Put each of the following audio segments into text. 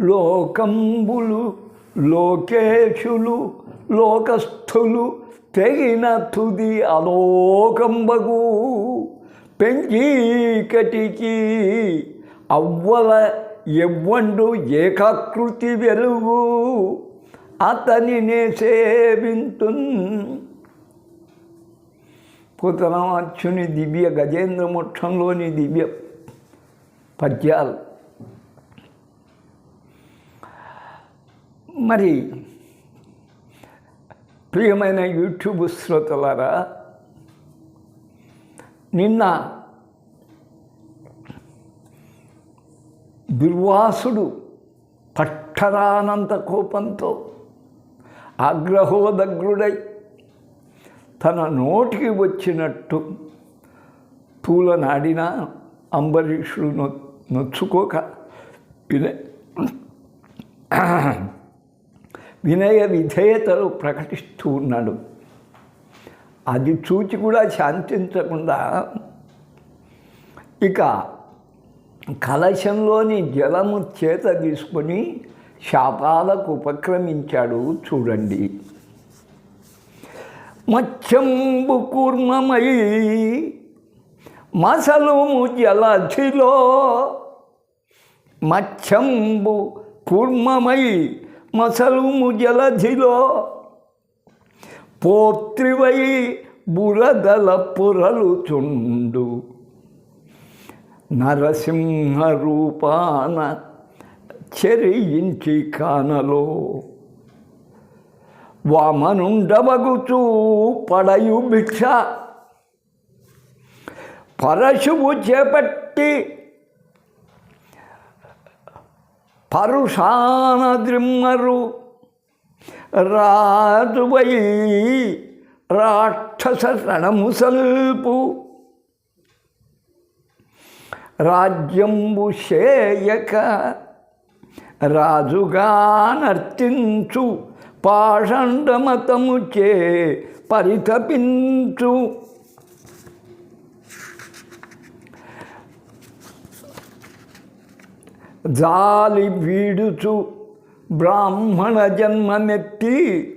లోకంబులు లోకేశులు లోకస్థులు తెగిన తుది అలోకంబగు. పెంచీకటికి అవ్వల ఎవ్వండు ఏకాకృతి వెలుగు అతనినే సేవింతున్. పుతనాచ్యుని దివ్య గజేంద్ర మోక్షంలోని దివ్య పద్యాలు. మరి ప్రియమైన యూట్యూబ్ శ్రోతలారా నిన్న దుర్వాసుడు పట్టరానంత కోపంతో ఆగ్రహోదగ్రుడై తన నోటికి వచ్చినట్టు పూలనాడిన అంబరీషుడు నొ నొచ్చుకోక వినే వినయ విధేయతలు ప్రకటిస్తూ ఉన్నాడు. అది చూచి కూడా శాంతించకుండా ఇక కలశంలోని జలము చేత తీసుకొని శాపాలకు ఉపక్రమించాడు చూడండి. మత్స్యంబు కూర్మమై మసలుము జలధిలో మత్స్యంబు కూర్మమై మసలుము జలధిలో పోత్రివై బురదల పొరలు చుండు నరసింహ రూపాన చెరియించి కానలో వామనుండవగుచూ పడయు భిక్ష. పరశువు చేపట్టి పరుషానద్రిమ్మరు. రాజువై రాక్షస రణముసల్పు రాజ్యంబు చేయక రాజుగా నర్తించు. పాషండమతము చే పరితపించు. జాలి వీడుచు బ్రాహ్మణ జన్మనెత్తి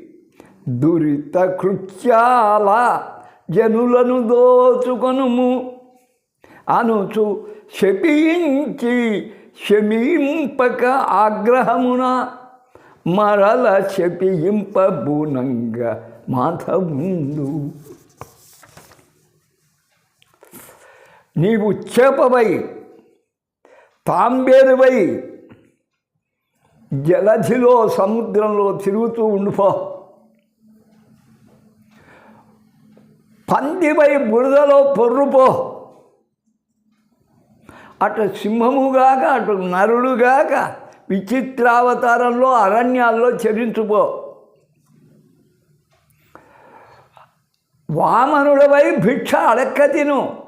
దురిత కృత్యాల జనులను దోచుకొనుము. అనుచు శపించి శమీంపక ఆగ్రహమున మరల శపింపబూనంగ మాధవుండు. నీవు చేపవై తాంబేరువై జలధిలో సముద్రంలో తిరుగుతూ ఉండిపో. పందివై బురదలో పొర్రుపో. అటు సింహముగాక అటు నరుడుగాక విచిత్రావతారంలో అరణ్యాల్లో చరించుపో. వామనుడవై భిక్ష అడక్క తిను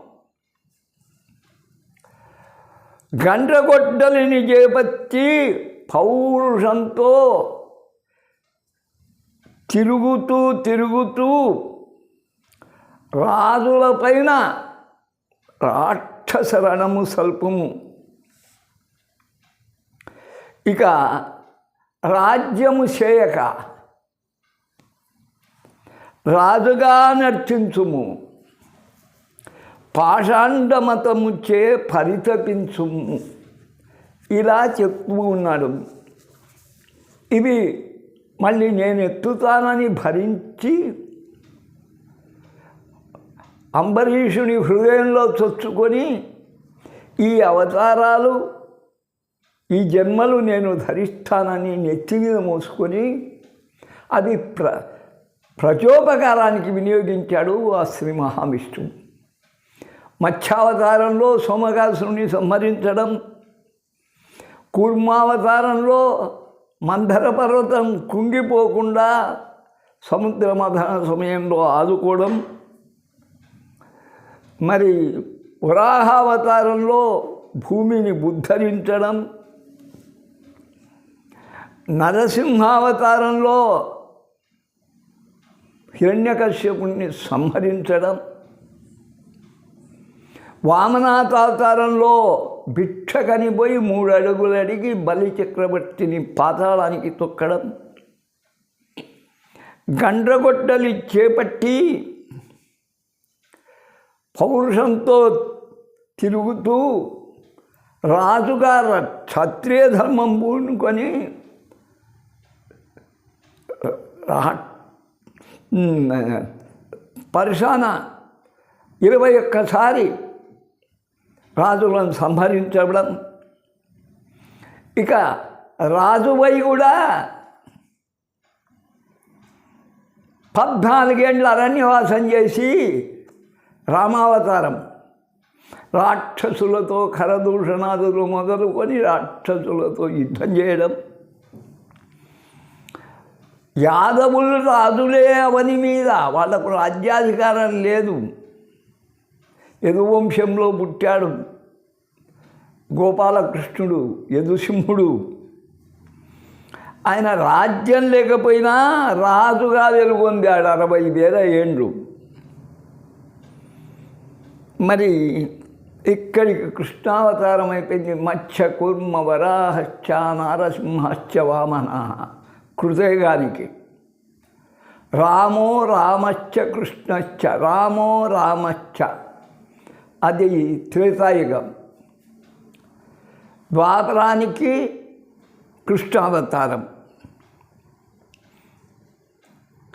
గండ్రగొడ్డలిని చేపత్తి పౌరుషంతో తిరుగుతూ తిరుగుతూ రాజులపైన రాక్షసరణము సల్పము. ఇక రాజ్యము చేయక రాజుగా నర్చించుము పాషాండమతము పరితపించు పరితపించుము. ఇలా చెప్తూ ఉన్నాడు. ఇవి మళ్ళీ నేను ఎత్తుతానని భరించి అంబరీషుని హృదయంలో చొచ్చుకొని ఈ అవతారాలు ఈ జన్మలు నేను ధరిస్తానని నెత్తి మీద మోసుకొని అది ప్ర ప్రచోపకారానికి వినియోగించాడు ఆ శ్రీ మహావిష్ణువు. మత్స్యావతారంలో సోమకాసుని సంహరించడం కూర్మావతారంలో మందర పర్వతం కుంగిపోకుండా సముద్ర మథన సమయంలో ఆదుకోవడం. మరి వరాహావతారంలో భూమిని బుద్ధరించడం నరసింహావతారంలో హిరణ్యకశ్యపుణ్ణి సంహరించడం. వామనాథావతారంలో భిక్ష కనిపోయి మూడు అడుగులు అడిగి బలి చక్రవర్తిని పాతాళానికి తొక్కడం. గండ్రగొడ్డలి చేపట్టి పౌరుషంతో తిరుగుతూ రాజుగారు క్షత్రియ ధర్మం పూనుకొని పరిశాన ఇరవై ఒక్కసారి రాజులను సంహరించడం. ఇక రాజువై కూడా పద్నాలుగేండ్ల అరణ్యవాసం చేసి రామావతారం. రాక్షసులతో కరదూషణాదులు మొదలుకొని రాక్షసులతో యుద్ధం చేయడం. యాదవులు రాజులే అవని మీద వాళ్ళకు రాజ్యాధికారం లేదు. యదువంశంలో పుట్టాడు. గోపాలకృష్ణుడు యదుసింహుడు. ఆయన రాజ్యం లేకపోయినా రాజుగా వెలుగొందాడు అరవై వేల ఏండ్లు. మరి ఇక్కడికి కృష్ణావతారం అయిపోయింది. మత్స్య కుర్మ వరాహశ్చ నారసింహశ్చ వామన కృతయ్య రామో రామశ్చ కృష్ణశ్చ రామో రామశ్చ. అది త్రేతాయుగం. ద్వాపరానికి కృష్ణావతారం.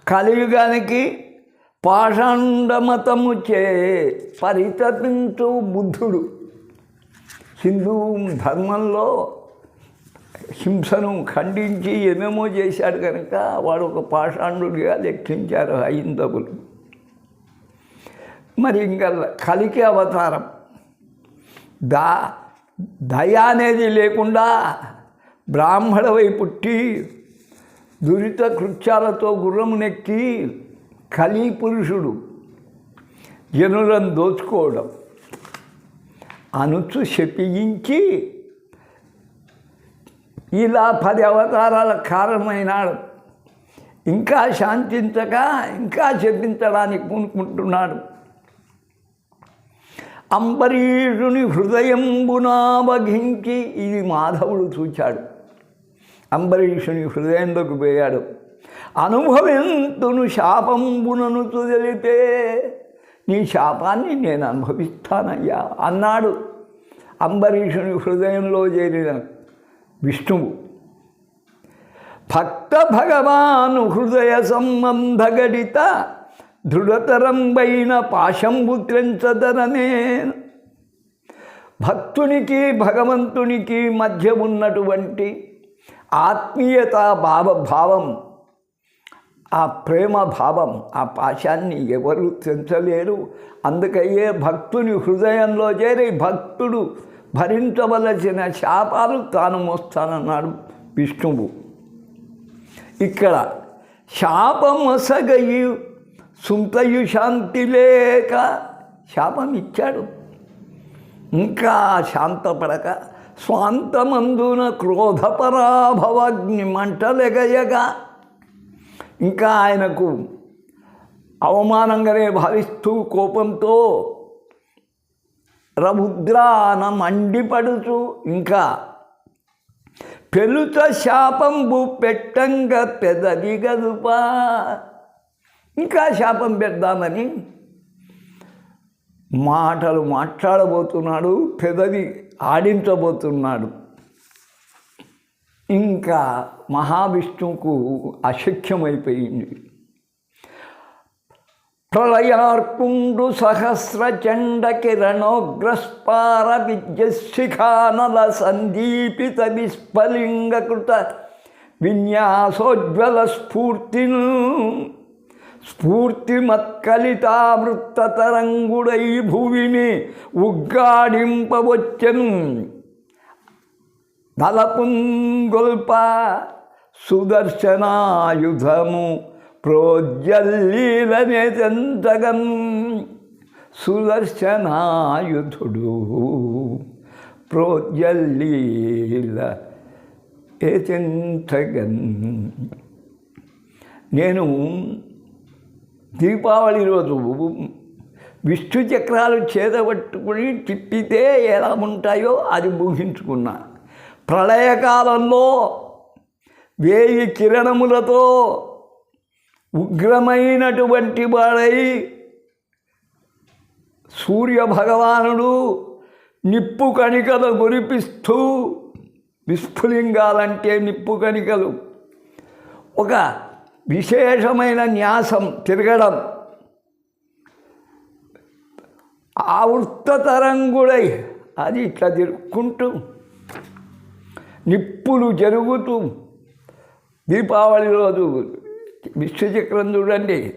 కలియుగానికి పాషాండమతము చే పరితపించు బుద్ధుడు. హిందూ ధర్మంలో హింసను ఖండించి ఏమేమో చేశాడు కనుక వాడు ఒక పాషాండుడిగా లెక్కించారు హైందవులు. మరి ఇంకా కలికి అవతారం. దా దయ అనేది లేకుండా బ్రాహ్మణవై పుట్టి దురిత కృత్యాలతో గుర్రమునెక్కి కలి పురుషుడు జనులను దోచుకోవడం. అనుచు శపించి ఇలా పది అవతారాల కారణమైనాడు ఇంకా శాంతించక ఇంకా చెప్పించడానికి పూనుకుంటున్నాడు. అంబరీషుని హృదయంబునావఘించి ఇది మాధవుడు చూచాడు. అంబరీషుని హృదయంలోకి పోయాడు. అనుభవింతును శాపంబునను తుదలితే నీ శాపాన్ని నేను అనుభవిస్తానయ్యా అన్నాడు. అంబరీషుని హృదయంలో చేరిన విష్ణువు. భక్త భగవాను హృదయ సంబంధ గడిత దృఢతరంబైన పాశంబు త్రెంచదనమే భక్తునికి భగవంతునికి మధ్య ఉన్నటువంటి ఆత్మీయత భావభావం ఆ ప్రేమ భావం ఆ పాశాన్ని ఎవరు తెంచలేరు అందుకయ్యే భక్తుని హృదయంలో చేరి భక్తుడు భరించవలసిన శాపాలు తాను మోస్తానన్నాడు విష్ణువు. ఇక్కడ శాపమొసగయు సుంతయు శాంతి లేక శాపం ఇచ్చాడు ఇంకా శాంతపడక స్వాంతమందున క్రోధపరాభవగ్ని మంటలెగయగా ఇంకా ఆయనకు అవమానంగానే భావిస్తూ కోపంతో రభుద్రాన మండిపడుచు ఇంకా పెలుత శాపంబు పెట్టంగ పెదవి గదుపా. ఇంకా శాపం పెడదామని మాటలు మాట్లాడబోతున్నాడు పెదవి ఆడించబోతున్నాడు. ఇంకా మహావిష్ణువుకు అశక్యమైపోయింది. ప్రళయార్పుండు సహస్ర చండ కిరణోగ్రస్పార విద్యశిఖానల సందీపిత విస్ఫలింగకృత విన్యాసోజ్వల స్ఫూర్తిను స్ఫూర్తిమత్కలితామృతతరంగుడై భువిని ఉగ్గాడింపవచ్చను. దళపుంగొల్ప సుదర్శనాయుధము ప్రోజ్జల్లీలనే తెంతగన్ సుదర్శనాయుధుడు ప్రోజ్జల్లీల ఏతెంతగన్ నేను దీపావళి రోజు విష్ణు చక్రాలు చేతబట్టుకుని తిప్పితే ఎలా ఉంటాయో అది ఊహించుకున్నా. ప్రళయకాలంలో వేయి కిరణములతో ఉగ్రమైనటువంటి వాడై సూర్య భగవానుడు నిప్పు కణికలు కురిపిస్తూ విస్ఫులింగాలంటే నిప్పు కణికలు. ఒక విశేషమైన న్యాసం తిరగడం. ఆవృత్తతరంగుడై అది ఇట్లా తిరుక్కుంటూ నిప్పులు జరుగుతూ దీపావళి రోజు విశ్వచక్రం చూడండి.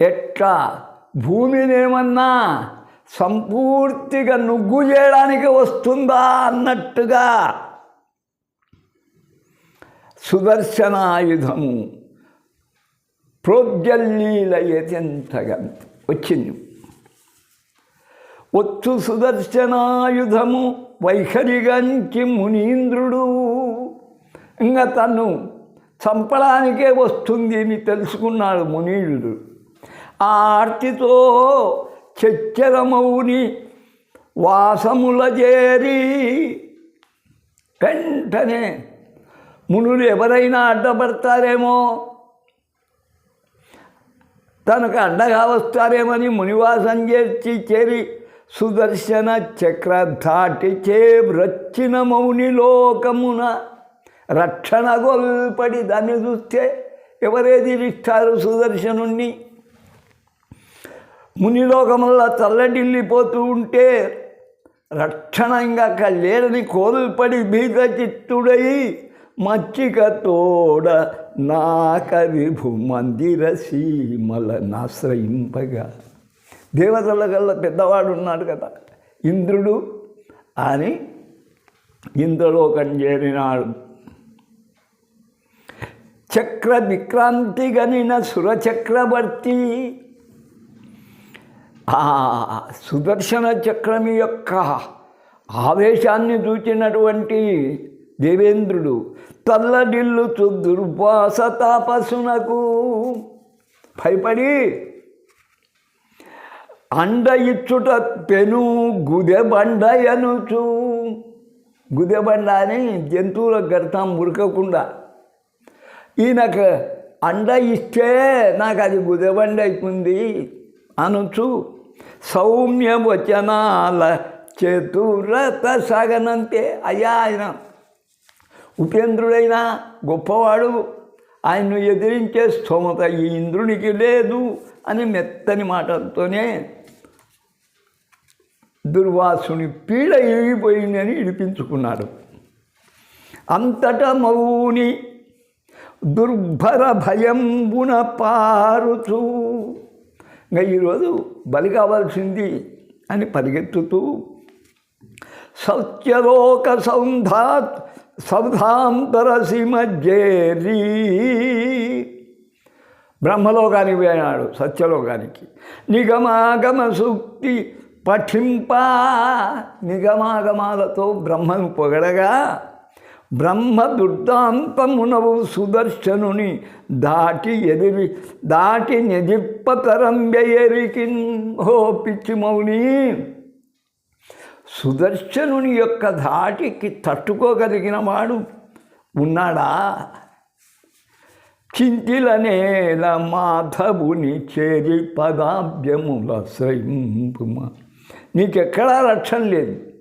ఎట్లా భూమినేమన్నా సంపూర్తిగా నుగ్గు చేయడానికి వస్తుందా అన్నట్టుగా సుదర్శనాయుధము ప్రోజ్జల్లీలయతంతగా వచ్చింది ఒత్తు సుదర్శనాయుధము వైఖరిగంచి మునీంద్రుడు ఇంకా తను చంపడానికే వస్తుంది అని తెలుసుకున్నాడు మునీయుడు ఆ ఆర్తితో చచ్చరమౌని వాసముల చేరి వెంటనే మునులు ఎవరైనా అడ్డపడతారేమో తనకు అండగా వస్తారేమని మునివాసం చేర్చి చేరి సుదర్శన చక్ర దాటి చే వ్రచ్చిన మౌని లోకమున రక్షణ గొల్పడి దాన్ని చూస్తే ఎవరేది ఇస్తారు సుదర్శనుణ్ణి. మునిలోకముల్లో తల్లడిల్లిపోతూ ఉంటే రక్షణ ఇంకా లేడని కోల్పడి భీత చిత్తుడై మచ్చిక తోడ నా కవిభు మందిర సీమల నాశ్రయింపగా. దేవతల కల్లా పెద్దవాడు ఉన్నాడు కదా ఇంద్రుడు అని ఇంద్రలోకం చేరినాడు చక్ర విక్రాంతి గనిన సురచక్రవర్తి ఆ సుదర్శన చక్రం యొక్క ఆవేశాన్ని చూచినటువంటి దేవేంద్రుడు తల్లడిల్లుచు దుర్వాస తాపసునకు. భయపడి అండ ఇచ్చుట పెను గుదెబండయనుచు. గుదెబండ అని జంతువులకు గడతాం మురకకుండా ఈయనకు అండ ఇస్తే నాకు అది గుదెబండ అవుతుంది అనుచు. సౌమ్య వచనాల చతురత సాగనంతే. అయ్యా ఆయన ఉపేంద్రుడైనా గొప్పవాడు. ఆయన్ను ఎదిరించే స్తోమత ఈ ఇంద్రునికి లేదు అని మెత్తని మాటలతోనే దుర్వాసుని పీడ ఇరిగిపోయిందని ఇడిపించుకున్నాడు. అంతటా మౌని దుర్భర భయంబున పారుతూ ఇంకా ఈరోజు బలి కావాల్సింది అని పరిగెత్తుతూ సత్యలోక సౌంధాత్ సౌధాంతరసి మధ్యేరీ బ్రహ్మలోకానికి పోయినాడు సత్యలోకానికి. నిగమాగమ సూక్తి పఠింప. నిగమాగమాలతో బ్రహ్మను పొగడగా బ్రహ్మ దుర్దాంతమునవు సుదర్శనుని దాటి ఎదిరి దాటి నిజిప్పతరం ఎరికి హో పిచ్చి మౌని! సుదర్శనుని యొక్క ధాటికి తట్టుకోగలిగిన వాడు ఉన్నాడా? చింతిలనేల మాధవుని చేరి పదాభ్యముల శ్రయింపుమ. నీకెక్కడా రక్షణ లేదు.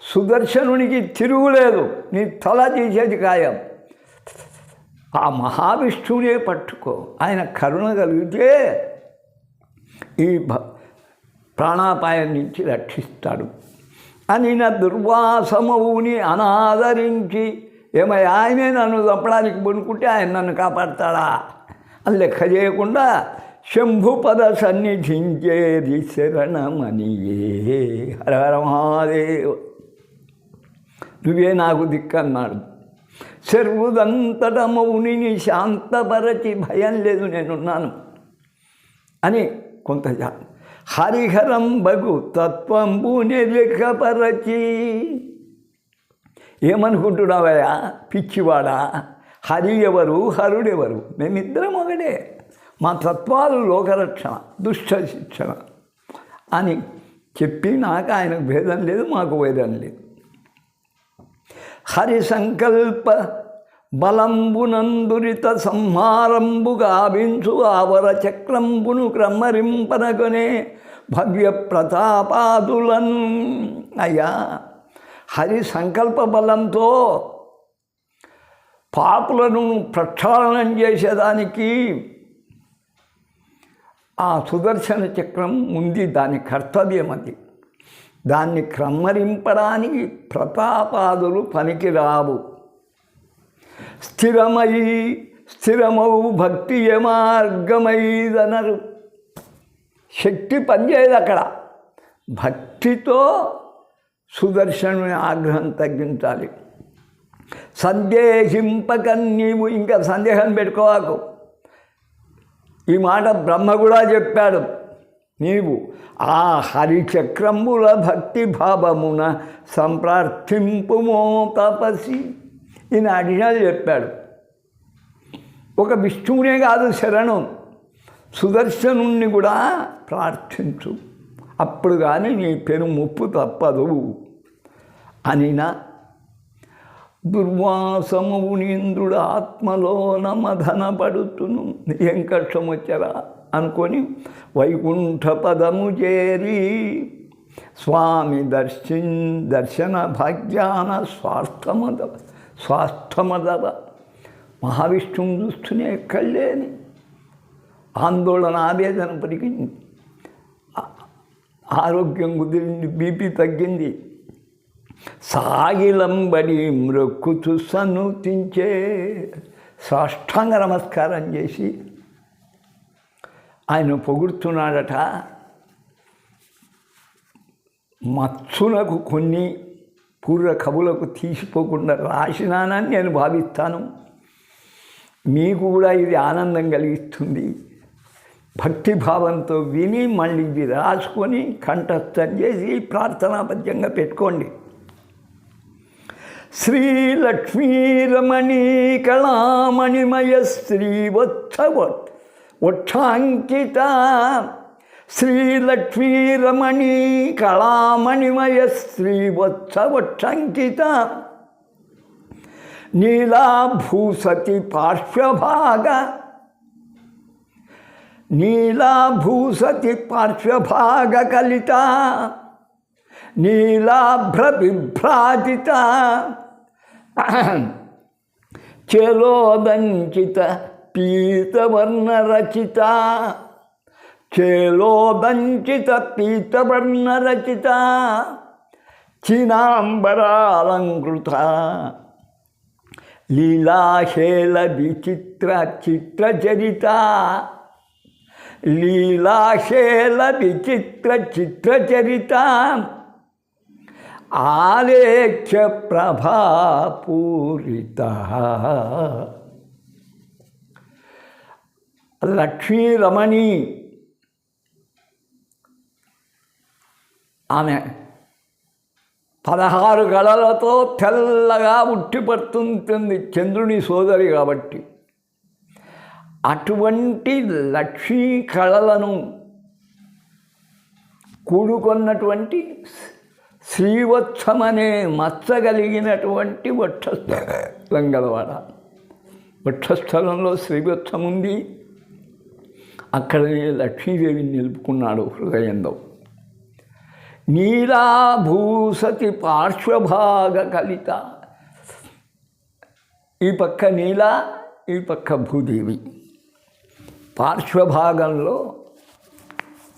సుదర్శనునికి తిరుగులేదు. నీ తల తీసేది ఖాయం. ఆ మహావిష్ణువునే పట్టుకో. ఆయన కరుణ కలిగితే ఈ భ ప్రాణాపాయం నుంచి రక్షిస్తాడు. అని నా దుర్వాసమవుని అనాదరించి ఏమయ్య ఆయనే నన్ను చంపడానికి పనుకుంటే ఆయన నన్ను కాపాడతాడా? అని లెక్క చేయకుండా శంభుపద సన్నిధించేది శరణమనియే. హర మహాదేవ. నువ్వే నాకు దిక్కన్నాడు. సర్వుదంతట మౌనిని శాంతపరచి భయం లేదు నేనున్నాను అని కొంత హరిహరం బగు తత్వంబుని లెక్కపరచి ఏమనుకుంటున్నావయ్యా పిచ్చివాడా? హరి ఎవరు హరుడెవరు? మేమిద్దరం ఒకడే మా తత్వాలు లోకరక్షణ దుష్ట శిక్షణ అని చెప్పి నాకు ఆయనకు భేదం లేదు మాకు భేదం లేదు. హరి సంకల్ప బలంబునందురిత సంహారంబు గావించు ఆవర చక్రంబును క్రమరింపనగనే భవ్య ప్రతాపాదులను అయ్యా హరి సంకల్ప బలంతో పాపులను ప్రక్షాళనం చేసేదానికి ఆ సుదర్శన చక్రం ఉంది దాని కర్తవ్యం అది. దాన్ని క్రమ్మరింపడానికి ప్రతాపాదులు పనికిరావు. స్థిరమై స్థిరమవు భక్తి మార్గమైదనరు శక్తి పనిచేయదు అక్కడ. భక్తితో సుదర్శనుని ఆగ్రహం తగ్గించాలి. సందేహింపక నీవు ఇంకా సందేహం పెట్టుకోవాకు. ఈ మాట బ్రహ్మ కూడా చెప్పాడు. నీవు ఆ హరిచక్రముల భక్తి భావమున సంప్రార్థింపుమో తపసి. ఈయన అడిగినది చెప్పాడు. ఒక విష్ణువునే కాదు శరణం సుదర్శనుణ్ణి కూడా ప్రార్థించు. అప్పుడు కానీ నీ పెను ముప్పు తప్పదు అనినా. దుర్వాసమునీంద్రుడు ఆత్మలో నమధన పడుతును. ఏం కష్టం వచ్చారా అనుకొని వైకుంఠ పదము చేరి స్వామి దర్శిన్ దర్శన భాగ్యాన స్వార్థమద స్వాస్థమదవ. మహావిష్ణువుని చూస్తూనే ఎక్కడలేని ఆందోళన ఆవేదన పెరిగింది ఆరోగ్యం కుదిరింది బీపీ తగ్గింది. సాగిలంబడి మ్రొక్కుతూ సన్నుతించే సాష్టాంగ నమస్కారం చేసి ఆయన పొగుడుతున్నాడట మత్సులకు కొన్ని పూర్వ కవులకు తీసిపోకుండా రాసినానని నేను భావిస్తాను. మీకు కూడా ఇది ఆనందం కలిగిస్తుంది. భక్తిభావంతో విని మళ్ళీ ఇది రాసుకొని కంఠస్థం చేసి ప్రార్థనాపద్యంగా పెట్టుకోండి. శ్రీలక్ష్మీరమణీ కళామణిమయ శ్రీవత్సవ వక్షాంకిత శ్రీలక్ష్మీరమణీ కళామణిమయ శ్రీవత్సవక్షంకిత నీలాభూసతి పార్శ్వభాగ నీలాభూసతి పార్శ్వభాగ కలిత నీలాభ్ర బిభ్రాజిత చేలోదంచిత పీతవర్ణరచిత చేలోదంచిత పీతవర్ణరచిత చినాంబరాలంకృత లీలాహేళ విచిత్ర చిత్రచరిత లీలాశేల విచిత్ర చిత్రచరిత. ఆలేఖ్య ప్రభాపూరిత. లక్ష్మీరమణి ఆమె పదహారు గళలతో తెల్లగా ఉట్టిపడుతుంటుంది చంద్రుని సోదరి కాబట్టి. అటువంటి లక్ష్మీ కళలను కూడుకొన్నటువంటి శ్రీవత్సమనే మచ్చగలిగినటువంటి వక్షస్థలం గలవాడ వక్షస్థలంలో శ్రీవత్సం ఉంది అక్కడనే లక్ష్మీదేవిని నిలుపుకున్నాడు హృదయంలో. నీలాభూసతి పార్శ్వభాగ కలిత. ఈ పక్క నీల ఈ పక్క భూదేవి. పార్శ్వభాగంలో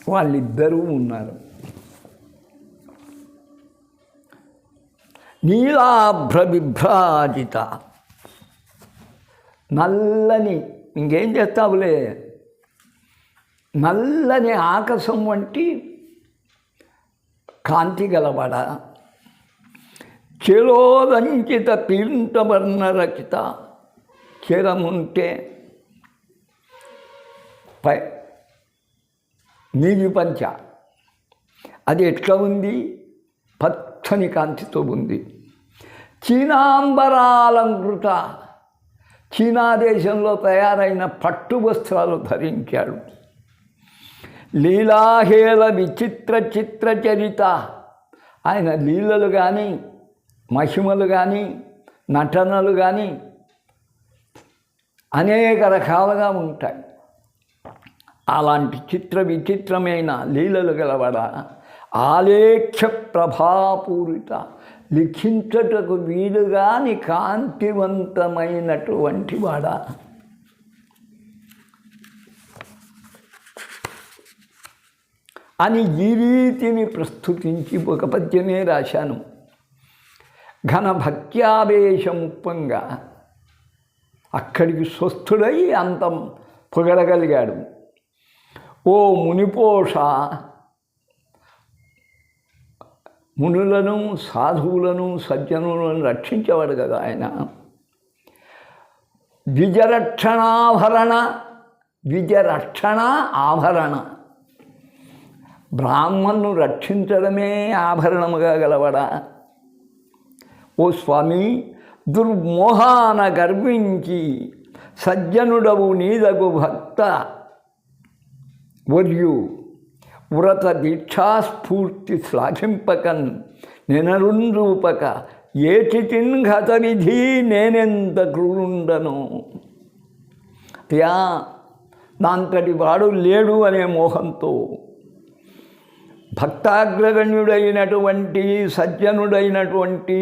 వాళ్ళిద్దరూ ఉన్నారు. నీలాభ్ర విభ్రాజిత నల్లని ఇంకేం చేస్తావులే? నల్లని ఆకాశం వంటి కాంతి గలవాడ? చిరోదంచిత పీంతవర్ణ రచిత. చిరముంటే పై నీలి పంచ. అది ఎట్లా ఉంది? పచ్చని కాంతితో ఉంది. చీనాంబరాలంకృత. చీనా దేశంలో తయారైన పట్టు వస్త్రాలు ధరించాడు. లీలాహేల విచిత్ర చిత్ర చరిత. ఆయన లీలలు కానీ మహిమలు కానీ నటనలు కానీ అనేక రకాలుగా ఉంటాయి. అలాంటి చిత్ర విచిత్రమైన లీలలు గలవడ ఆలేఖ్య ప్రభాపూరిత లిఖించటకు వీలుగాని కాంతివంతమైనటువంటి వాడ. అని ఈ రీతిని ప్రస్తుతించి ఒక పద్యమే రాశాను. ఘనభక్త్యావేశముప్పంగా అక్కడికి స్వస్థుడై అంతం పొగడగలిగాడు. ఓ మునిపోష మునులను సాధువులను సజ్జనులను రక్షించేవాడు కదా ఆయన. ద్విజరక్షణాభరణ ద్విజరక్షణ ఆభరణ బ్రాహ్మణ్ణు రక్షించడమే ఆభరణముగా గలవడా. ఓ స్వామి దుర్మోహాన గర్వించి సజ్జనుడవు నీదగు భక్త. వర్యు వ్రత దీక్షాస్ఫూర్తి శ్లాఘింపకన్ నినరుంరూపక ఏటిటిన్ ఘతనిధి నేనెంత క్రూరుండను. యా నాంతటి వాడు లేడు అనే మోహంతో భక్తాగ్రగణ్యుడైనటువంటి సజ్జనుడైనటువంటి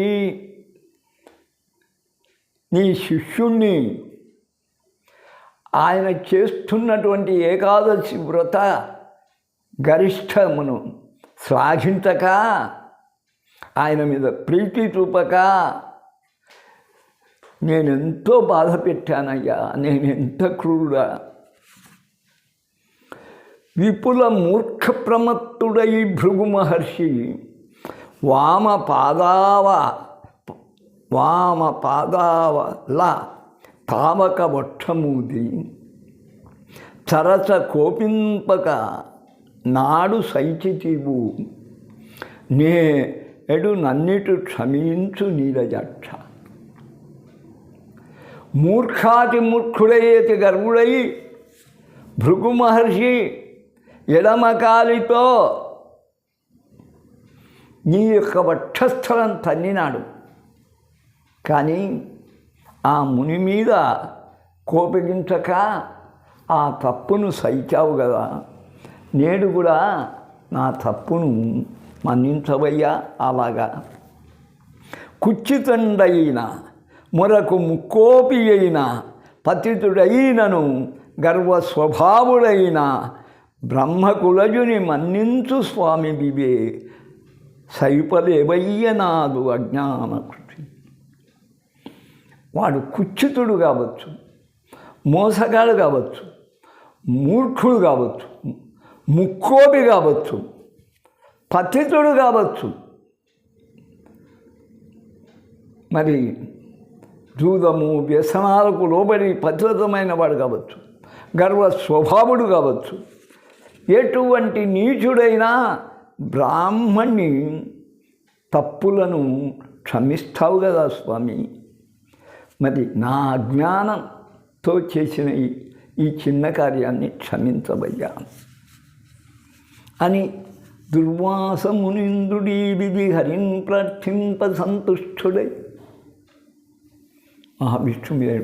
నీ శిష్యుణ్ణి ఆయన చేస్తున్నటువంటి ఏకాదశి వ్రత గరిష్టమును శ్లాఘించక ఆయన మీద ప్రీతి చూపక నేనెంతో బాధ పెట్టానయ్యా నేనెంత క్రూరుడా. విపుల మూర్ఖ ప్రమత్తుడై భృగు మహర్షి. వామ పాదావ వామ పాదావల తామక వక్షమూది. చరచ కోపింపక నాడు సైచితివు. నే ఎడు నన్నిటు క్షమించు నీరజక్ష. మూర్ఖాతి మూర్ఖుడయ్యేతి గర్వుడై భృగు మహర్షి ఎడమకాలితో నీ యొక్క వక్షస్థలం తన్నినాడు. కానీ ఆ ముని మీద కోపగించక ఆ తప్పును సహించావు కదా. నేడు కూడా నా తప్పును మన్నించవయ్యా అలాగా. కుచ్చితండైన మొరకు ముక్కోపి అయిన పతితుడైనను గర్వ స్వభావుడైన బ్రహ్మకులజుని మన్నించు స్వామి బిబే. సైపలేవయ్యనాదు అజ్ఞానకృతి. వాడు కుచ్చితుడు కావచ్చు మోసగాడు కావచ్చు మూర్ఖుడు కావచ్చు ముక్కోపి కావచ్చు పతితుడు కావచ్చు. మరి జూదము వ్యసనాలకు లోబడి పతితమైన వాడు కావచ్చు గర్వ స్వభావుడు కావచ్చు ఎటువంటి నీచుడైనా బ్రాహ్మణ్ణి తప్పులను క్షమిస్తావు కదా స్వామి. మరి నా అజ్ఞానంతో చేసిన ఈ- చిన్న కార్యాన్ని క్షమించబయ్యా అని దుర్వాస మునింద్రుడీ విధి హరిన్ ప్రార్థింప సంతుష్టుడై మహావిష్ణు మీద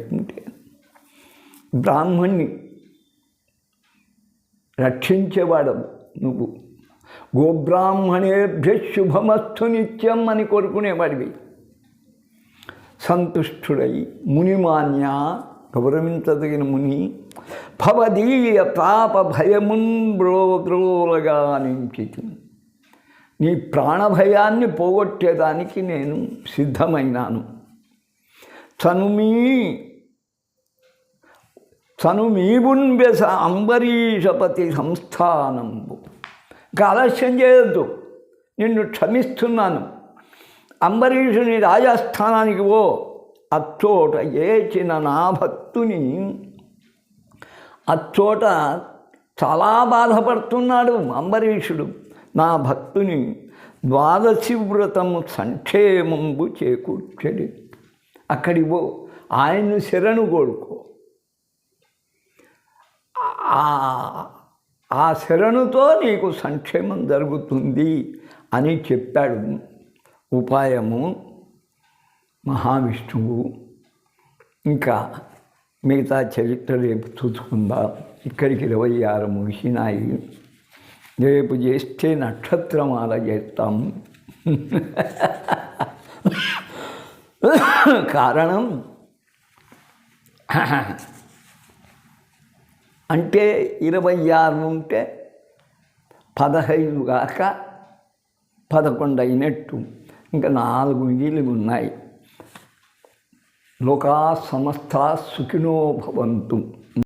బ్రాహ్మణ్ణి రక్షించేవాడవు నువ్వు. గోబ్రాహ్మణేభ్య శుభమస్తు నిత్యం అని కోరుకునేవాడివి. సంతుష్టుడై మునిమాన్య గౌరవించదగిన ముని భవదీయ పాప భయమున్ బ్రోద్రోలగా నీ ప్రాణభయాన్ని పోగొట్టేదానికి నేను సిద్ధమైనాను. తను మీ వ్యస అంబరీషపతి సంస్థానంబు. ఇంకా ఆలస్యం చేయొద్దు. నిన్ను క్షమిస్తున్నాను. అంబరీషుని రాజస్థానానికి ఓ అచ్చోట ఏచిన నా భక్తుని. అచ్చోట చాలా బాధపడుతున్నాడు అంబరీషుడు. నా భక్తుని ద్వాదశి వ్రతము సంక్షేమంబు చేకూర్చడి. అక్కడివో ఓ ఆయన్ను శరణు కోరుకో. ఆ ఆ శరణుతో నీకు సంక్షేమం జరుగుతుంది అని చెప్పాడు ఉపాయము మహావిష్ణువు. ఇంకా మిగతా చరిత్ర రేపు చూసుకుందాం. ఇక్కడికి ఇరవై ఆరు ముగిసినాయి. రేపు చేస్తే నక్షత్రమాల చేస్తాం. కారణం అంటే ఇరవై ఆరు ఉంటే పదహైదు కాక పదకొండు అయినట్టు ఇంకా నాలుగు మిగిలి ఉన్నాయి లోకా సమస్త సుఖినో భవంతు.